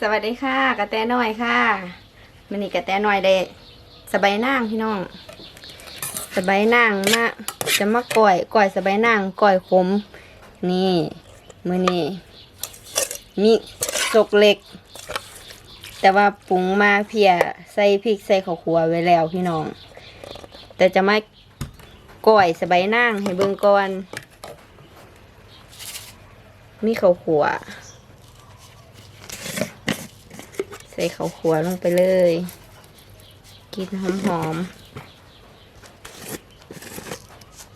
สวัสดีค่ะกระแตน้อยค่ะมันนี่กระแตน้อยเลยสบายนางพี่น้อง สบายนางมาจะมาก่อยก่อยสบายนางก่อยขม นี่มือนี่มีสกเล็ก แต่ว่าปรุงมาเพียใส่พริกใส่ข้าวคั่วไว้แล้วพี่น้อง แต่จะมาก่อยสบายนางให้เบิ่งก่อนมีข้าวคั่ว ใส่ข้าวคั่วลงไปเลย กินหอมหอมๆ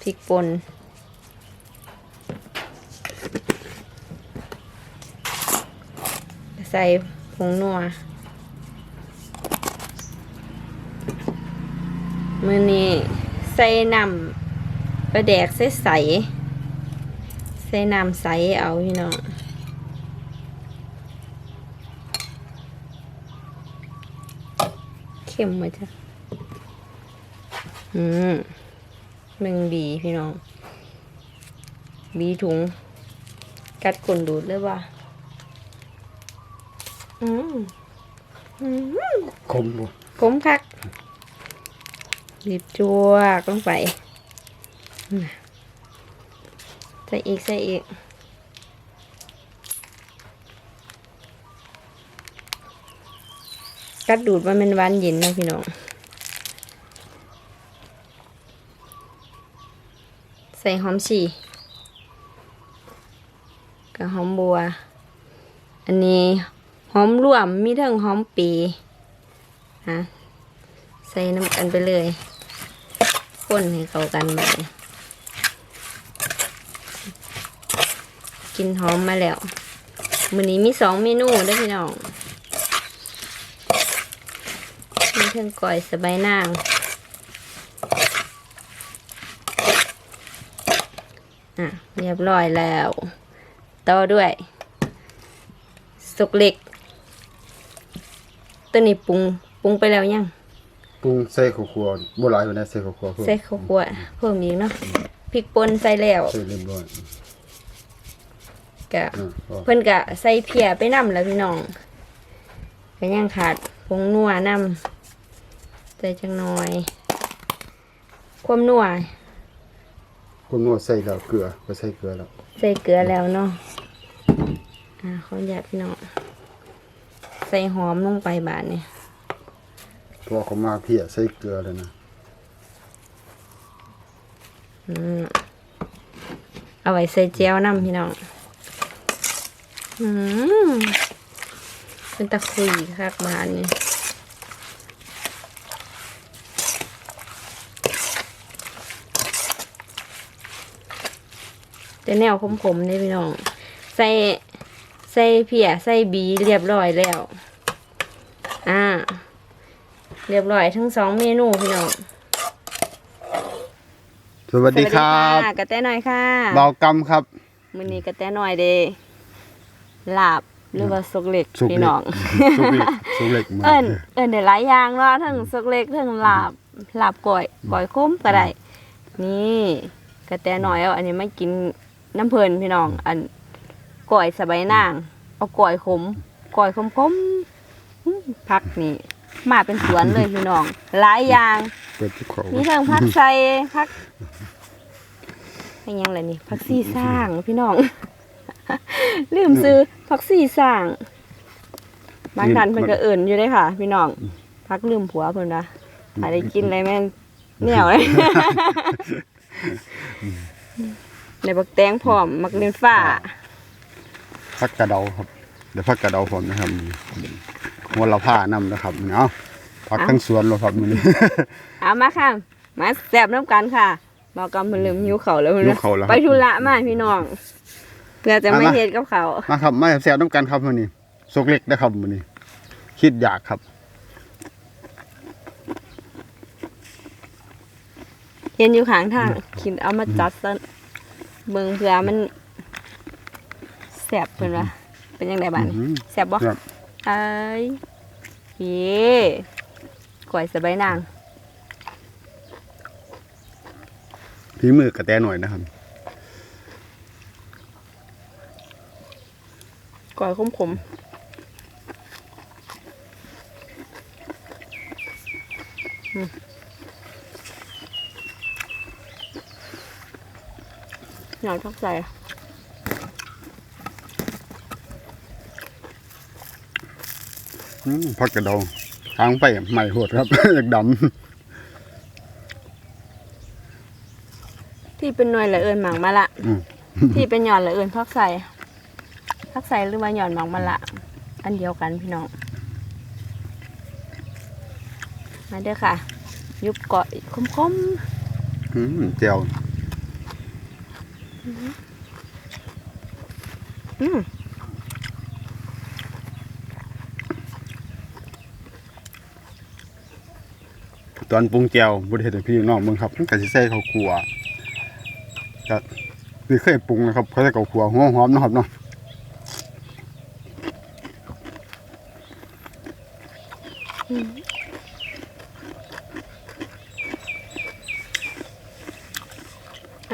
พริกป่นใส่ผงนัวมือนี้ใส่น้ำปลาแดกใส่ใสใส่น้ำใสเอาพี่น้อง เข้มมาจ้ะ อืมหนึ่งบีพี่น้อง บีถุง กัดกลนดูดเลยว่ะอืมอืมคมบ่ผมคักบีบจัวกลงไปน่ะใส่อีก ใส่อีก กัดดูดมันเป็นหวานเย็นนะพี่น้องใส่หอมฉี่กับหอมบัว อันนี้หอมรวมมีทั้งหอมปีฮะใส่น้ำกันไปเลยคนให้เข้ากันไปกินหอมมาแล้วมื้อนี้มีสองเมนูด้อพี่น้อง มี เครื่องก่อยสบายนางอะเรียบร้อยแล้วต่อด้วย สุกเล็ก ตัวนี้ปรุงปรุงไปแล้วยังปรุงใส่ข้าวคั่วบ่หลายปานใดใส่ข้าวคั่วเพิ่มใส่ข้าวคั่วเพิ่มอีกเนาะพริกป่นใส่แล้วใส่เรียบร้อยกะอ่าพอเพิ่นกะใส่เพียไปนำแล้วพี่น้องก็ยังขาดผงนัวนำ ใส่จังหน่อย ความนัวคนนัวใส่แล้วเกลือก็ใส่เกลือแล้วใส่เกลือแล้วเนาะอ่าขออนุญาตพี่น้องใส่หอมลงไปบาทนี่เพราะว่าเขามาเพียใส่เกลือแล้วนะอืมเอาไว้ใส่เจียวน้ำพี่น้องอืมเป็นตะคุยคักบานนี่ แต่แนวขมๆนี่พี่น้อง ใส่ใส่เพียใส่บีเรียบร้อยแล้ว อ่า เรียบร้อยทั้งสองเมนูพี่น้องสวัสดีครับสวัสดีค่ะกระแตหน่อยค่ะเบากำครับมื้อนี้กระแตหน่อยเดลาบหรือว่าซกเล็กสุกพี่เล็น้กองสุกเล็กสุกเล็กมาเอิ้นเอิ้นได้หลายอย่างเนาะทั้งซกเล็กทั้งลาบลาบก้อยก้อยคมก็ได้นี่กระแตหน่อยเอาอันนี้มากิน น้ำเพลินพี่น้อง อันก้อยสะใบายนาง เอาก้อยขมก้อยขมขมๆอื้อผักนี่ มาเป็นสวนเลยพี่น้อง หลายอย่าง เปิดที่เขามีทั้งผักใส่ผักเป็นยังไงนี่ผักซีสร้างพี่น้อง ลืมซื้อผักซีสร้างบางท่านเพิ่นก็เอิ่นอยู่ได้อค่ะ พี่น้องพักลืมผัวเพิ่นนะถ้าได้กินอะไรแม่นเหนียวเลย ในบักแตงพร้อมมักเล่นฟ้าผักกระเดาครับเดี๋ยวผักกระเดาผมนะครับหัวละผ้านำนะครับเนาะผักทั้งสวนเลยครับมื้อนี้เอามาค่ะ มาแซ่บน้ำกันค่ะบอกกำเพิ่นลืมหิวเขาวแล้วเพิ่นหินะวข้าวแล้วครับไปธุระมาพี่น้องเพื่อจะไม่มามาเฮ็ดกับเขาวมาครับมาแซ่บๆน้ำกันครับมื้อนี้สุกเล็กนะครับมื้อนี้คิดอยากครับเห็นอยู่ข้างทางคิดเอามาจัดซะ เบิ่งเผื่อมันแสบเป็นว่าเป็นยังไงบ้างแสบบ่ครัอ้ยเย่ก๋วยสะใบายนางพีมือกระแตหน่อยนะครับ ก๋วยขมขมอืม หยอดพักใส่อืมผักกระเดาทางไปใหม่โหดครับ อยากดที่เป็นหน่วยละเอิญหมังมาละำอืมที่เป็นหย่อนละเอิญพักใส่พักใส่หรือว่าหย่อนหมังมาละ อันเดียวกันพี่น้อง มาเด้อค่ะ ยุบเกาะคมอืมเจียวๆ อืมตอนปรุงเจียวบริเวณพี่น้องเมืองครับมันก็สิใส่ข้าวคั่วก็นี่เคยปรุงนะครับเขาใส่ข้าวคั่วหัวหอมนะครับเนาะอั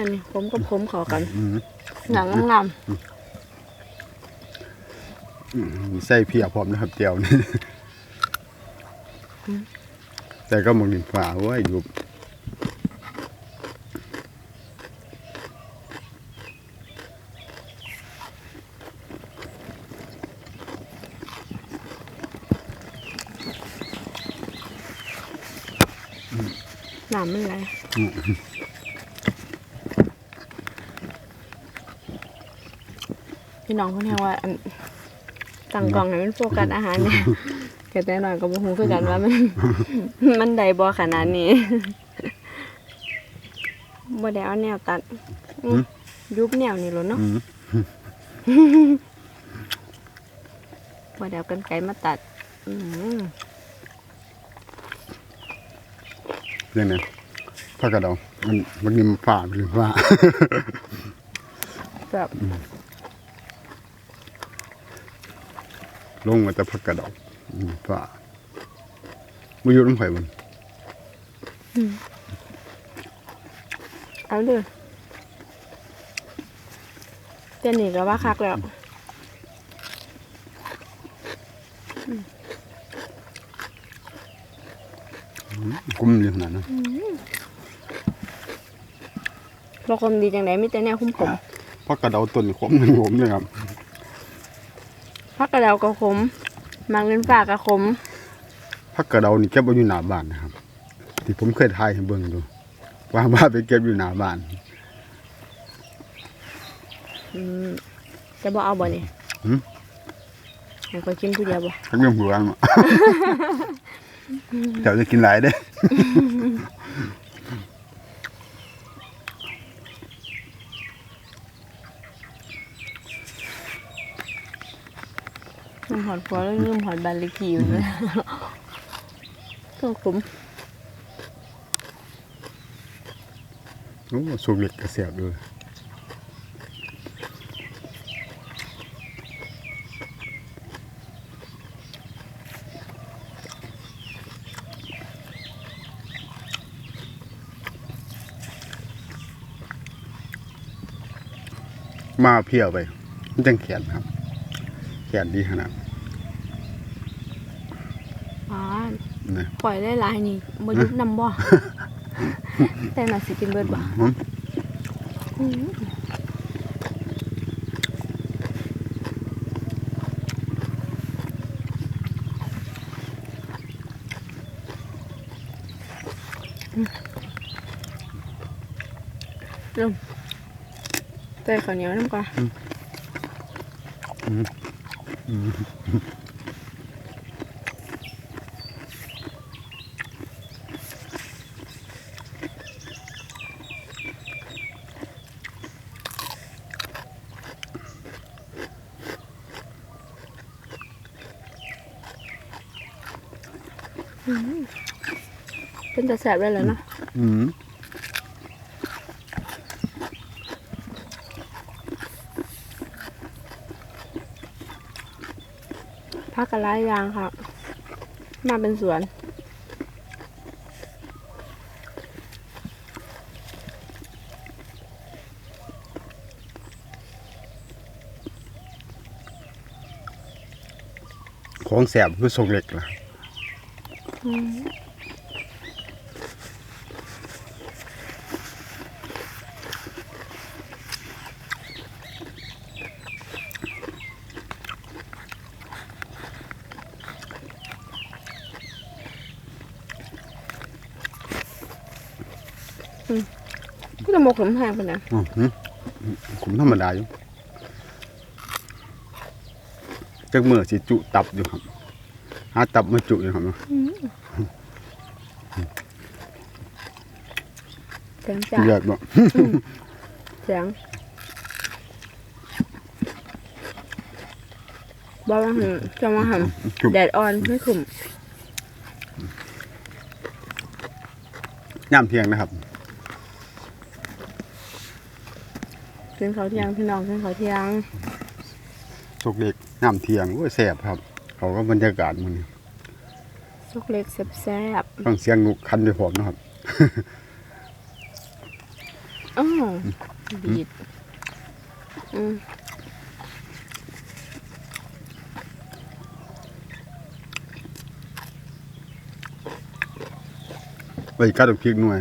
นนี้ผมกับผมขอกันอืมหนังงามอืมมีใส่เพียพร้อมนะครับเจียวนี่แต่ก็หมองดินฝ่าไว้อยู่ๆหนามมันอะไร น้องคนแทงว่าอันตั้งกล่องให้มันโฟกัสอาหารเนี่ยแต่แต่หน่อยก็บ่ฮู้คือกันว่ามัน มันได้บ่ขนาดนี้บ่ได้เอาแนวตัดอืม ยุบแนวนี่โลดเนาะ อืมบ่ได้เอากันไกรมาตัด อืมเรื่องนี้ผักกระเดามันมันมีฝ่าหรือว่า แบบ ลงมาแต่ผักกระเดาอืมฝ่าไม่อยู่น้ำไผ่มันเอาเด้อเต้นนี่ก็ว่าคักแล้วกุ้มอยู่ขนาดนั้นบ่คมดีจังไดมีแต่แนวคุ้มผมผักกระเดาต้นขมหนึ่งผมเลยครับ พักกระเดาก็ขมมังเล่นฝากก็ขมผักกระเดานี่เก็บไว้อยู่หน้าบ้านนะครับ ที่ผมเคยถ่ายให้เบิ่งดูว่าว่าไปเก็บอยู่หน้าบ้านอืมจะบ่เอาบ่นี่หืมให้ข้อยกินผู้เดียวบ่ทั้งเรื่องหัวมาเดี๋ยวจะกินหลายเด้ มหอดหัวแล้วลืมหอดบานเลขที่อยู่เลยก็ขมโอ้สุกเล็กกระเสียบด้วยมาเพียวไป มันจังแขนครับ แขนดีขนาด อ๋อ นะ ปล่อยได้หลายนี่บ่ยุบนำบ่ แต่น่าสิกินเบิดบ่หืมอืมลงใส่ข้าวเหนียวน้ำก่อน เป็นจะแสบได้เลยเนาะอืมพักกันหลายางค่ะมาเป็นสวนของแสบคือทรงเหล็กล่ะ ก็จะโมกขมห่างไปนะขุมธรรมดาอยู่จักเมื่อสิจุตับอยู่ครับ หาตับมาจุอยู่ครับเนาะเสียงจ้าเลือดบ่เสียงบอกว่าหืมจะมาหจุบำแดดอ่อนไม่ขุ่มย่ามเพียงนะครับกินข้าวเที่ยงพี่น้องกินข้าวเที่ยงสกเล็กย่ามเที่ยงโอ้ยแสบครับ เขาก็บรรยากาศมันนี่สุกเล็กแซ่บฟังเสียงนุกคันไปพร้อมนะครับๆอ้าวบีดอืมไปกัดเอาพริกหน่วย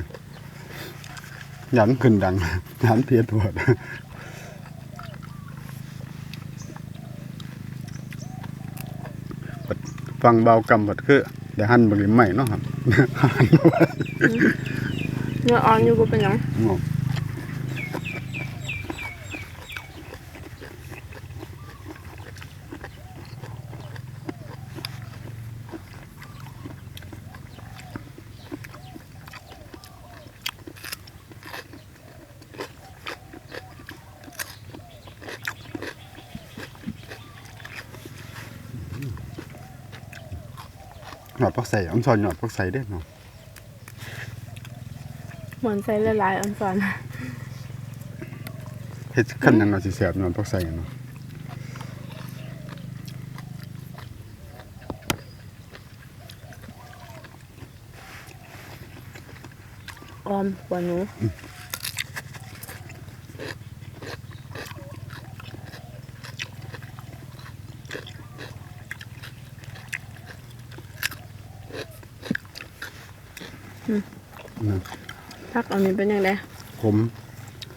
ยันขึ้นดัง ยันเพียตัวด ฟังเบากำบัดคือเดี๋ยวหั่นบางทีใหม่เนาะครับหั่นไว้เนื้ออ่อนอยู่ก็เป็นหยัง พักใส่อันซอนหยอดพักใส่ได้เนาะเหมือนใส่ละลายๆอ่อนสอนเฮ็ดขั้นยังเนาะสิแซ่บหยอดพักใส่เนาะออมกว่าหนู พักอันนี้เป็นยังไงผม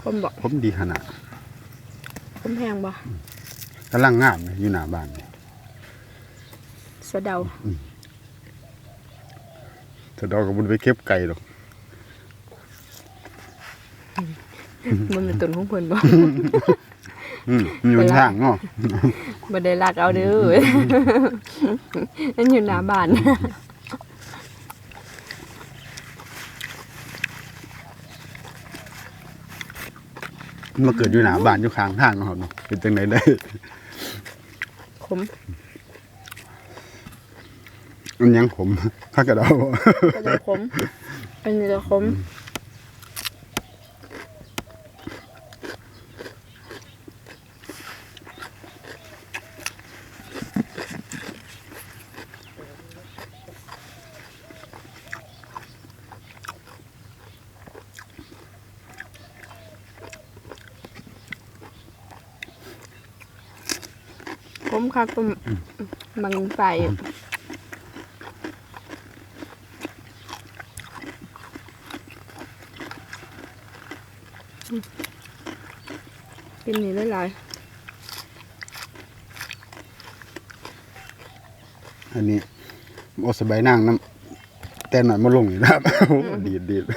คมบอกผมดีขนาดคมแพงบ่กำลังงามเลยอยู่หน้าบ้านนี่สะเดาแต่ดอกก็บ่ได้ไปเก็บไก่ดอกมันเป็นตุนของเพิ่นบ่อืมมีหนทางเนาะบ่ได้ลักเอาเด้ออันอยู่หน้าบ้าน มันมาเกิดอยู่หน้าบ้านอยู่ข้างทางเนาะครับเนาะเป็นจังไดได้ ขมมันยังขมข้ากระเดา ก็จะขม อันนี้จะขม ขมค่ะก็มันไปอยู่กินนี่ได้หลายอันนี้เอาสบายนางน้ำแต่หน่อยมาลงนี่นะครับโอ้ดีดดีดดู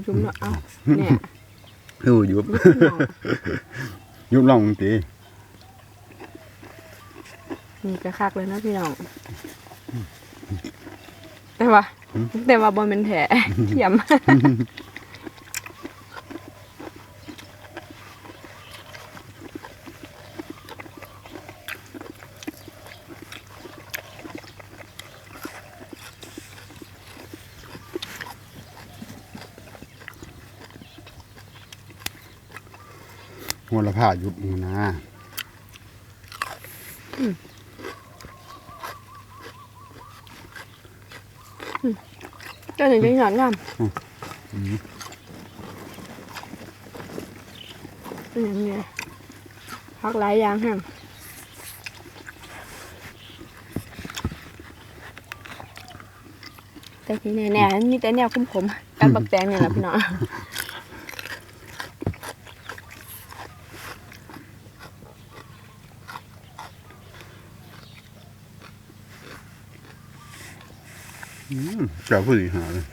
จะไปจุ่มเนาะเอาเนี่ยเออยุบลูกพี่น้องยุบลองตีนี่จะคักเลยนะพี่น้องแต่ว่าแต่ว่าบอลเป็นแผลเขียม ละผ้าหยุบมือนะก็ถึงจะหยอดงามเป็นอย่างนี้พักหลายอย่างแห้งแต่ที่แน่ๆมีแต่แนวขมๆการบักแตงเนี่ยแหละพี่น้อง อื มเจ้าผู้สิหาเลย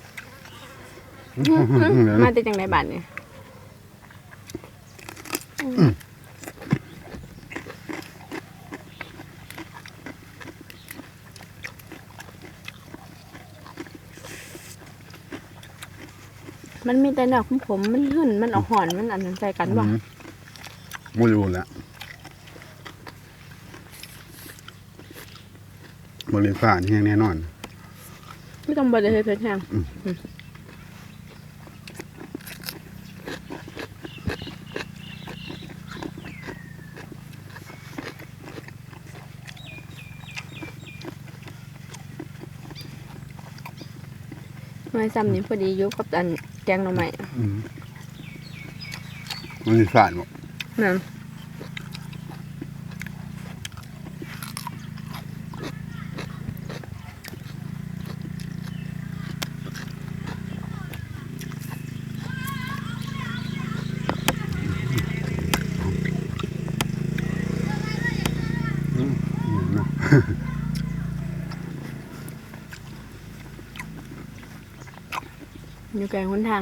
มาติดจังไดบัดเนี่ยมันมีแต่ดอกของผม มันหื่น มันออกหอน มันอันนั้นใส่กันบ่อืมไม่รู้แหล้วบริฟ้านี่แน่นอน ไม่ต้องบริเฮ็ดเพิ่นแห้งอืมอืมไม่ซ้ำนี่พอดีอยุกับอันแกงหน่อไม้อืมบริฟ้าบอกนั่น อืมเนาะ อยู่แกงหนทาง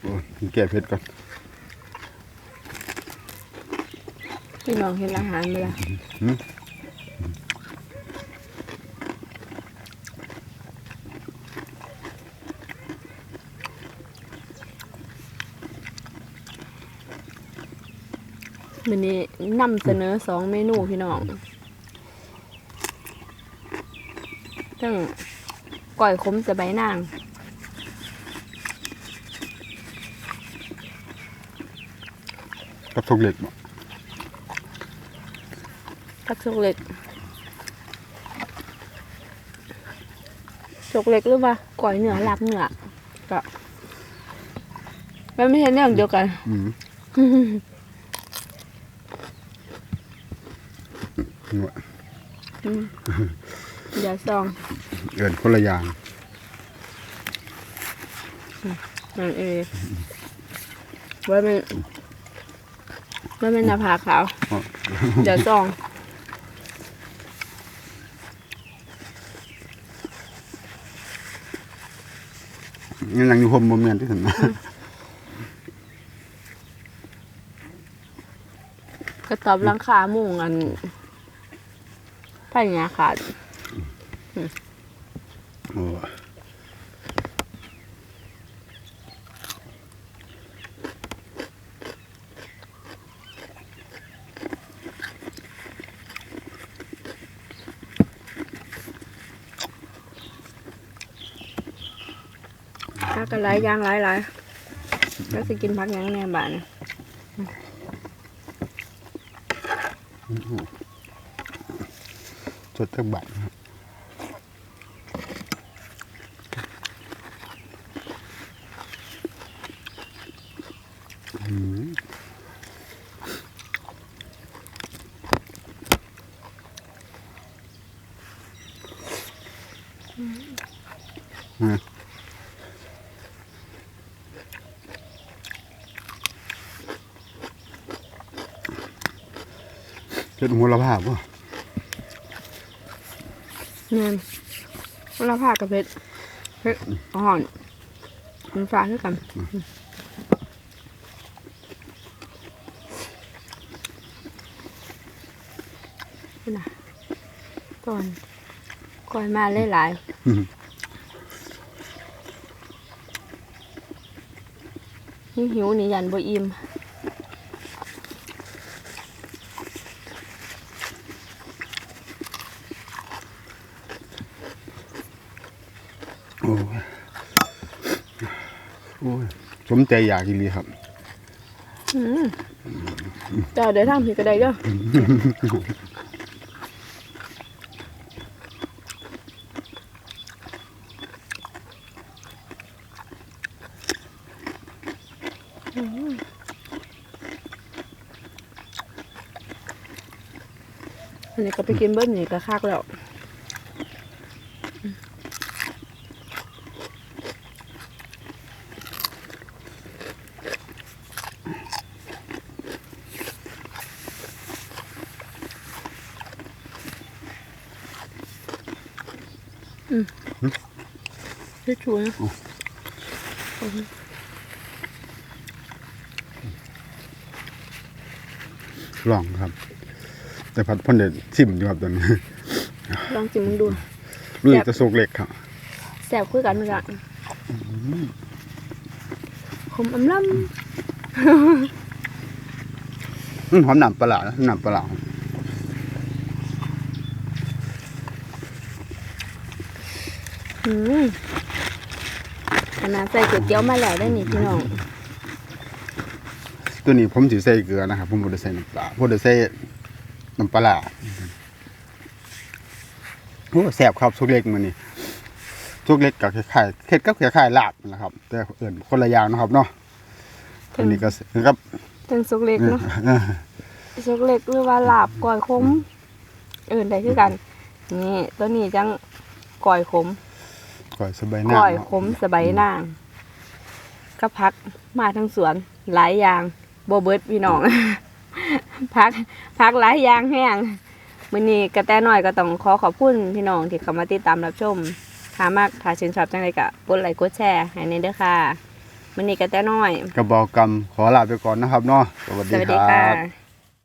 โอ้ยแก้เผ็ดก่อน พี่น้องเห็นอาหารไหมล่ะอืม วันนี้นำเสนอสองเมนูพี่น้องทั้งก่อยขมสะใบายนางกระทงเหล็กบอกทักชกเล็กชกเล็กหรือว่าก่อยเหนือลับเหนือก็มันไม่ใช่เรื่องเดียวกัน อืมนี่ว่ะ อืมอย่าซอง เอินคนละอย่างนั่นเองว่ามันว่ามันหน้าผากขาวอ๋ออย่าซองงั้นยังอยู่พรมบ่แม่นที่สุดนะกระตอบหลังคามุงอัน ผ้าหยาขาดโอ้พักกันหลายอย่างหลายหลายแล้วจะกินพักยังแน่บ้าน สดจักบาทนะครับอืมอืมเจ็ดหัวละภาพวะ นียนเวลาผักกับเพชรเพชรอ่อนมันฟ้าด้วยกันนี่นะก่อนก่อนมาหลายอืมๆนี่หิวนี่ยันบ่อิ่ม สมใจอยากกินเลยครับเจ้าเดี๋ยวทำผิดก็ได้เด้ออันนี้ก็ไปกินเบิ้ลนี่ก็คักแล้ว อืมช่วยลองครับ แต่พัดพ่นเด็ดชิมอยู่ครับตอนนี้ลองจิมมึงดูรู้สึกจะสุกเล็กครับแสบคุยกันเหมือนกันขมอำล่อืมหอมหนำปลาร้านะหนำปลาร้าำอืม ขนาดใส่ก๋วยเตี๋ยวมาแล้วได้นี่พี่น้อง ตัวนี้ผมสิใส่เกลือนะครับผมบ่ได้ใส่น้ำปลาผมได้ใส่น้ำปลาร้าโอ้แซ่บครับสุกเล็กมื้อนี้สุกเล็กกับคล้ายๆเฮ็ดกับคล้ายๆลาบนั่นแหละครับ แต่เอิ้นคนละอย่างเนาะครับเนาะตัวนี้ก็ครับเป็นซุกเล็กเนาะซุกเล็กหรือว่าลาบก่อยขมเอื่นได้คือกัน นี่ตัวนี้จังก่อยขม ก่อยสบายหน้าก่อยเนาะขมสบายนางก็พักมาทั้งสวนหลายอย่างโบเบิร์ดพี่น้องพักพักหลายอย่างแห้งมื้อนี้กระแตน้อยก็ต้องขอขอบคุณพี่น้องที่เข้ามาติดตามรับชมถ้ามากถ้าชื่นชอบจังไดก็กดไลค์กดแชร์ให้ในเด้อค่ะมื้อนี้กระแตน้อยกระบอกกรรมขอลาไปก่อนนะครับเนาะสวัสสดีวัสคดีรัค่ะบ